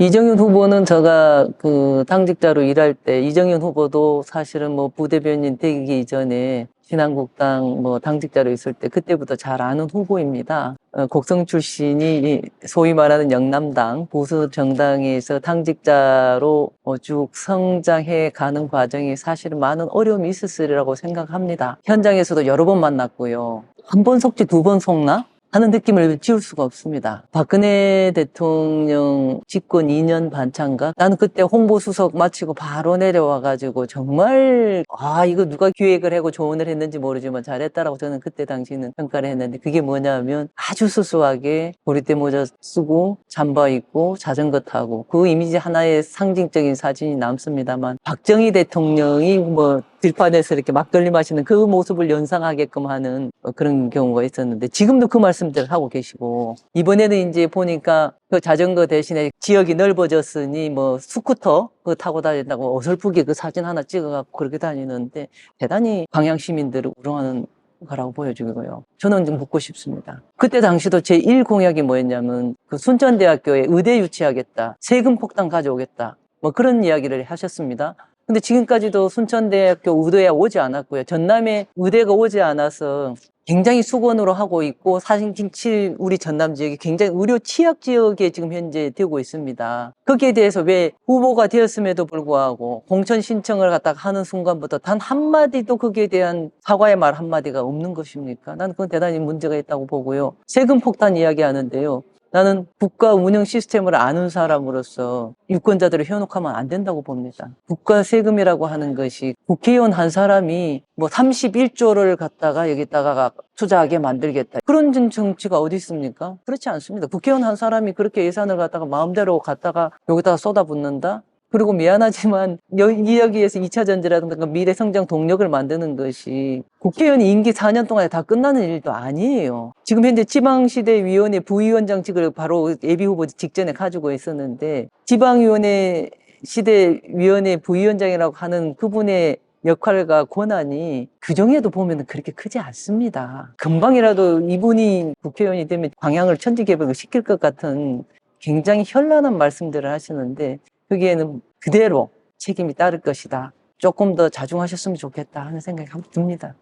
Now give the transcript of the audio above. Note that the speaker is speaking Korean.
이정현 후보는 제가 그 당직자로 일할 때 이정현 후보도 사실은 뭐 부대변인 되기 이전에 신한국당 뭐 당직자로 있을 때 그때부터 잘 아는 후보입니다. 어, 곡성 출신이 이 소위 말하는 영남당 보수 정당에서 당직자로 어, 쭉 성장해 가는 과정이 사실은 많은 어려움이 있었으리라고 생각합니다. 현장에서도 여러 번 만났고요. 한 번 속지 두 번 속나? 하는 느낌을 지울 수가 없습니다. 박근혜 대통령 집권 2년 반 차인가? 나는 그때 홍보수석 마치고 바로 내려와가지고 정말, 아, 이거 누가 기획을 하고 조언을 했는지 모르지만 잘했다라고 저는 그때 당시는 평가를 했는데 그게 뭐냐면 아주 수수하게 고리대 모자 쓰고 잠바 입고 자전거 타고 그 이미지 하나의 상징적인 사진이 남습니다만 박정희 대통령이 뭐 들판에서 이렇게 막걸리 마시는 그 모습을 연상하게끔 하는 어, 그런 경우가 있었는데 지금도 그 말씀들 하고 계시고 이번에는 이제 보니까 그 자전거 대신에 지역이 넓어졌으니 뭐 스쿠터 그거 타고 다닌다고 어설프게 그 사진 하나 찍어갖고 그렇게 다니는데 대단히 광양 시민들을 우롱하는 거라고 보여지고요. 저는 좀 묻고 싶습니다. 그때 당시도 제 1 공약이 뭐였냐면 그 순천대학교에 의대 유치하겠다. 세금 폭탄 가져오겠다. 뭐 그런 이야기를 하셨습니다. 근데 지금까지도 순천대학교 의대에 오지 않았고요. 전남에 의대가 오지 않아서 굉장히 수건으로 하고 있고 사실 김치 우리 전남 지역이 굉장히 의료 취약 지역에 지금 현재 되고 있습니다. 거기에 대해서 왜 후보가 되었음에도 불구하고 공천 신청을 갖다가 하는 순간부터 단 한마디도 거기에 대한 사과의 말 한마디가 없는 것입니까? 나는 그건 대단히 문제가 있다고 보고요. 세금 폭탄 이야기 하는데요. 나는 국가 운영 시스템을 아는 사람으로서 유권자들을 현혹하면 안 된다고 봅니다. 국가 세금이라고 하는 것이 국회의원 한 사람이 뭐 31조를 갖다가 여기다가 투자하게 만들겠다. 그런 정- 정치가 어디 있습니까? 그렇지 않습니다. 국회의원 한 사람이 그렇게 예산을 갖다가 마음대로 갖다가 여기다가 쏟아붓는다? 그리고 미안하지만 여기, 여기에서 2차 전지라든가 미래 성장 동력을 만드는 것이 국회의원이 임기 4년 동안에 다 끝나는 일도 아니에요. 지금 현재 지방시대 위원회 부위원장직을 바로 예비 후보 직전에 가지고 있었는데 지방위원회 시대 위원회 부위원장이라고 하는 그분의 역할과 권한이 규정에도 보면 그렇게 크지 않습니다. 금방이라도 이분이 국회의원이 되면 방향을 천지개벽을 시킬 것 같은 굉장히 현란한 말씀들을 하시는데 거기에는 그대로 책임이 따를 것이다. 조금 더 자중하셨으면 좋겠다 하는 생각이 듭니다.